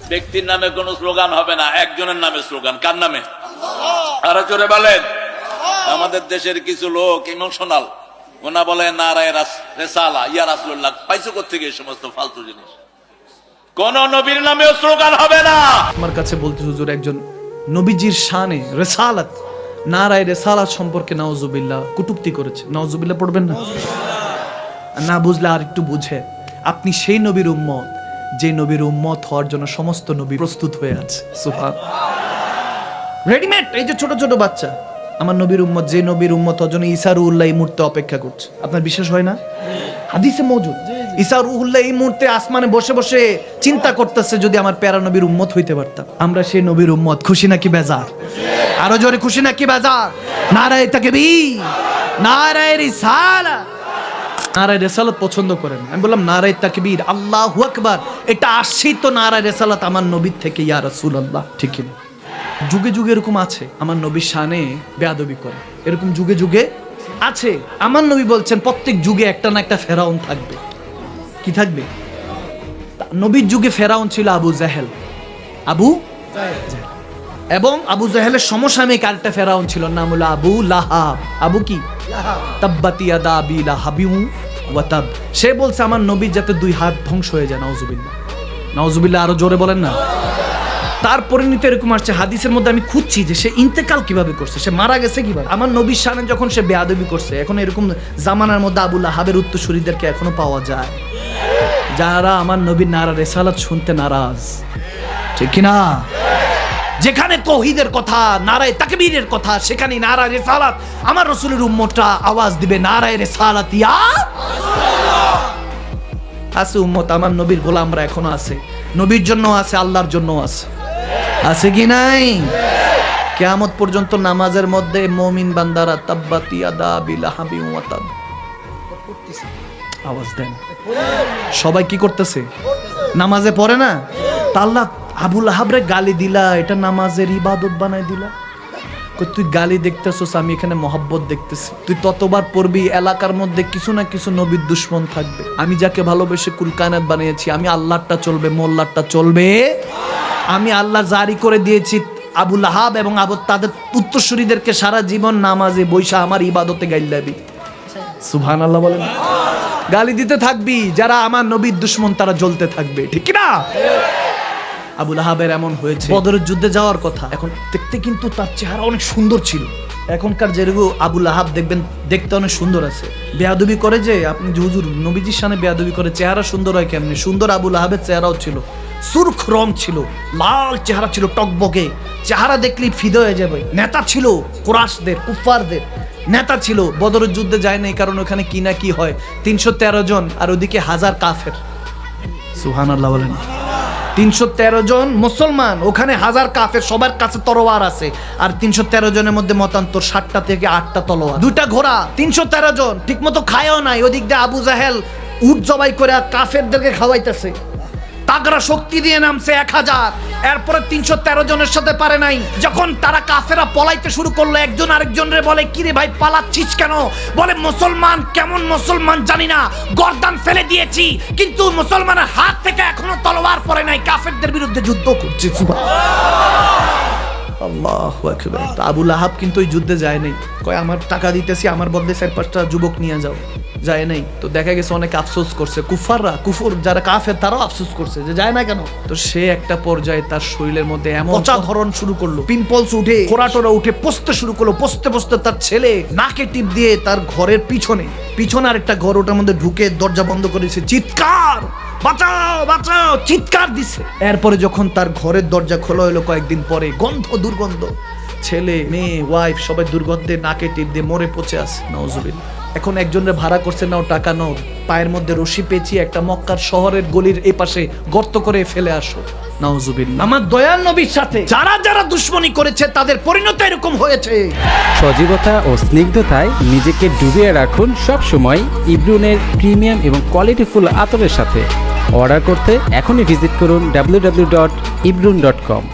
ব্যক্তির নামে কোনো স্লোগান হবে না, একজনের নামে স্লোগান। কার নামে? আরও জোরে বলেন। আমাদের দেশের কিছু লোক ইমোশনাল। ওনা বলে, নারায় রেসালা, ইয়া রাসুল্লাহ পাইছো থেকে এই সমস্ত ফালতু জিনিস? কোন নবীর নামেও স্লোগান হবে না। আমার কাছে বলতে হুজুর, একজন নবীজির শানে রেসালাত, নারায় রেসালাত সম্পর্কে নওজুবিল্লাহ কুটুক্তি করেছে। নওজুবিল্লাহ পড়বেন না? না বুঝলে আর একটু বুঝে। আপনি সেই নবীর উম্মত। যে নবীর উম্মত হওয়ার জন্য সমস্ত নবী প্রস্তুত হয়ে আছে। সুফান রেডিমেড এই যে ছোট ছোট বাচ্চা। আমার নবীর উম্মত যে নবীর উম্মত হওয়ার জন্য ইসারু উল্লাহ এই মুহূর্তে অপেক্ষা করছে। আপনার বিশ্বাস হয় না? হাদিসে মজুদ। ইসা রুহুল্লাহ এই মুহূর্তে আসমানে বসে বসে চিন্তা করতেছে যদি আমার প্যারা নবীর উম্মত হইতে পারতাম। আমরা সেই নবীর উম্মত খুশি নাকি বেজার? আরও জোরে খুশি নাকি বেজার? নারায় তাকে বি নারায় রিসালা। নারায় রেসালত পছন্দ করেন। আমি বললাম, নারায় তাকবীর, আল্লাহ আকবার। এটা আসছেই তো নারায় রেসালাত আমার নবীর থেকে, ইয়া রাসূল আল্লাহ ঠিক? যুগে যুগে এরকম আছে, আমার নবীর শানে বেয়াদবি করে। এরকম যুগে যুগে আছে। আমার নবী বলছেন, প্রত্যেক যুগে একটা না একটা ফেরাউন থাকবে। কি থাকবে? নবীর যুগে ফেরাউন ছিল আবু জাহেল। আবু এবং আবু জাহেলের সমসাময়িক আরেকটা ফেরাউন ছিল, নাম হলো আবু লাহাব। আবু কি? তাব্বাতি ইয়াদা আবি লাহাবিউ। ওয়া তাব সে বলছে, আমার নবীর যাতে দুই হাত ধ্বংস হয়ে যায়, নাউজুবিল্লাহ। নাউজুবিল্লাহ, আরও জোরে বলেন না। তার পরিণতি এরকম আসছে, হাদিসের মধ্যে আমি খুঁজছি যে সে ইন্তেকাল কীভাবে করছে, সে মারা গেছে কীভাবে? আমার নবীর সামনে যখন সে বেয়াদবি করছে, এখন এরকম জামানার মধ্যে আবুল আহাবের উত্তরসূরিদেরকে এখনও পাওয়া যায়। যারা আমার নবীর নারা রেসালাত শুনতে নারাজ। ঠিক কি না যেখানে তৌহিদের কথা, নারায় তাকবীরের কথা সেখানে নারায় রেসালাত। আমার রসুলের উম্মতটা আওয়াজ দিবে, নারায় রেসালাত ইয়া আছে উম্মত, আমার নবীর গোলামরা এখনও আছে। নবীর জন্য আছে, আল্লাহর জন্য আছে। আছে কি নাই? কেয়ামত পর্যন্ত নামাজের মধ্যে মমিন বান্দারা তাব্বাতি আদা বিলাহাবি ওয়াতাব আওয়াজ দেন। সবাই কি করতেছে? নামাজে পড়ে না? তা আল্লাহ আবুল আহাবরে গালি দিলা, এটা নামাজের ইবাদত বানাই দিলা। তুই গালি দেখতেছস, আমি এখানে মহব্বত দেখতেছি। তুই ততবার পড়বি এলাকার মধ্যে কিছু না কিছু নবীর দুশ্মন থাকবে। আমি যাকে ভালোবেসে কুলকানাত বানিয়েছি, আমি আল্লাহটা চলবে, মোল্লারটা চলবে। আমি আল্লাহ জারি করে দিয়েছি আবুল আহাব এবং আবু তাদের উত্তরসূরিদেরকে সারা জীবন নামাজে বৈশা আমার ইবাদতে গাইল্লাবি। সুবহান আল্লাহ বলেন। গালি দিতে থাকবি, যারা আমার নবীর দুশ্মন, তারা জ্বলতে থাকবে। ঠিক না আবুল আহাবের এমন হয়েছে। বদরের যুদ্ধে যাওয়ার কথা। এখন দেখতে কিন্তু তার চেহারা অনেক সুন্দর ছিল। এখনকার যেরকম আবুল আহাব দেখবেন দেখতে অনেক সুন্দর আছে। বেয়াদবি করে যে আপনি যে হুজুর নবীজির সামনে বেয়াদবি করে চেহারা সুন্দর হয় কেমনি? সুন্দর আবুল আহাবের চেহারাও ছিল। সুরখ রং ছিল লাল চেহারা ছিল টকবকে। চেহারা দেখলেই ফিদে হয়ে যাবে। নেতা ছিল কুরাশদের কুফারদের নেতা ছিল বদরের যুদ্ধে যায় নাই কারণ ওখানে কি না কি হয়। তিনশো তেরো জন আর ওদিকে হাজার কাফের। সুহান আল্লাহ বলেন। তিনশো তেরো জন মুসলমান। ওখানে হাজার কাফের, সবার কাছে তরোয়ার আছে। আর তিনশো তেরো জনের মধ্যে মতান্তর ষাটটা থেকে আটটা তলোয়ার। দুইটা ঘোড়া, তিনশো তেরো জন। ঠিক মতো খায়ও নাই। ওদিক দিয়ে আবু জাহেল উট জবাই করে কাফেরদেরকে খাওয়াইতেছে। তাগরা শক্তি দিয়ে নামছে এক হাজার। এরপরে তিনশো তেরো জনের সাথে পারে নাই। যখন তারা কাফেরা পলাইতে শুরু করল, একজন আরেকজনের বলে, কিরে ভাই, পালাচ্ছিস কেন? বলে, মুসলমান, কেমন মুসলমান জানি না। গর্দান ফেলে দিয়েছি, কিন্তু মুসলমানের হাত থেকে এখনও তলোয়ার পড়ে নাই। কাফেরদের বিরুদ্ধে যুদ্ধ করছে আবুল আহাব কিন্তু ওই যুদ্ধে যায় নাই। কয়, আমার টাকা দিতেছি, আমার বদলে চার পাঁচটা যুবক নিয়ে যাও। যায় নাই। তো দেখা গেছে অনেক আফসোস করছে। কুফাররা কুফুর যারা কাফের তারাও আফসোস করছে যে যায় না কেন? তো সে একটা পর্যায়ে তার শরীরের মধ্যে এমন পচা ধরন শুরু করল। পিম্পলস উঠে খোরাটোরা উঠে পচতে শুরু করল। পচতে পচতে তার ছেলে নাকে টিপ দিয়ে তার ঘরের পিছনে পিছনে আরেকটা ঘর ওটার মধ্যে ঢুকে দরজা বন্ধ করেছে চিৎকার! বাঁচাও বাঁচাও! চিৎকার দিছে। এরপরে যখন তার ঘরের দরজা খোলা হলো কয়েকদিন পরে গন্ধ দুর্গন্ধ। ছেলে মেয়ে ওয়াইফ সবাই দুর্গন্ধে নাকে টিপ দিয়ে মরে পচে আছে নওজুবিল্লাহ এখন একজনের ভাড়া করছে নাও টাকা নাও পায়ের মধ্যে রশি পেঁচিয়ে একটা মক্কার শহরের গলির এই পাশে গর্ত করে ফেলে আসো। নাউজুবিল্লাহ। আমার দয়াল নবীর সাথে যারা যারা দুশ্মনী করেছে তাদের পরিণতি এরকম হয়েছে। সজীবতা ও স্নিগ্ধতায় নিজেকে ডুবিয়ে রাখুন সব সময় ইব্রুনের প্রিমিয়াম এবং কোয়ালিটিফুল আতরের সাথে। অর্ডার করতে এখনই ভিজিট করুন www.ibrun.com